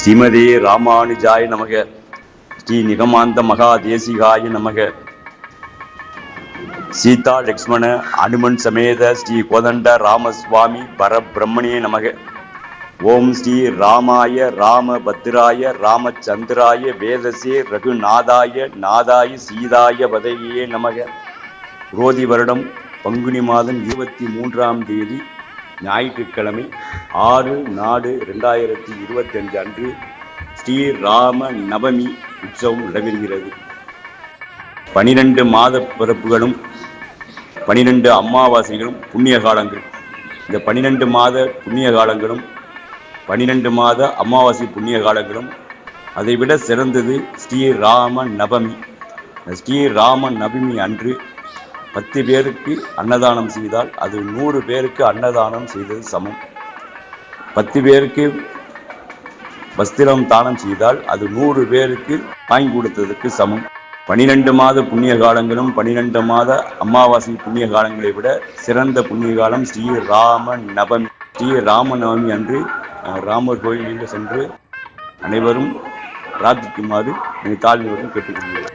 ஸ்ரீமதி ராமானுஜாய நமக. ஸ்ரீ நிகமாந்த மகா தேசிகாய நமக. சீதா லக்ஷ்மண அனுமன் சமேத ஸ்ரீ கோதண்ட ராமசுவாமி பரபிரம்மணே நமக. ஓம் ஸ்ரீ ராமாய ராம பத்ராய ராமச்சந்திராய வேதசே ரகுநாதாய நாதாய சீதாய வதையே நமக. ரோதி வருடம் பங்குனி மாதம் இருபத்தி மூன்றாம் தேதி ஞாயிற்றுக்கிழமை ஆறு நாடு ரெண்டாயிரத்தி இருபத்தஞ்சு அன்று ஸ்ரீ ராம நவமி உற்சவம் நடைபெறுகிறது. பனிரெண்டு மாத பிறப்புகளும் பனிரெண்டு அமாவாசைகளும் புண்ணிய காலங்கள். இந்த பனிரெண்டு மாத புண்ணிய காலங்களும் பனிரெண்டு மாத அமாவாசை புண்ணிய காலங்களும் அதைவிட சிறந்தது ஸ்ரீ ராம நவமி. ஸ்ரீ ராம நவமி அன்று பத்து பேருக்கு அன்னதானம் செய்தால் அது நூறு பேருக்கு அன்னதானம் செய்தது சமம். பத்து பேருக்கு வஸ்திரம் தானம் செய்தால் அது நூறு பேருக்கு வாங்கி கொடுத்ததற்கு சமம். பனிரெண்டு மாத புண்ணிய காலங்களும் பனிரெண்டு மாத அமாவாசை புண்ணிய காலங்களை விட சிறந்த புண்ணிய காலம் ஸ்ரீ ராம நவமி ஸ்ரீ ராம நவமி அன்று ராமர் கோயிலில் சென்று அனைவரும் பிரார்த்திக்குமாறு தாழ்மையுடன் கேட்டுக்கொள்கிறேன்.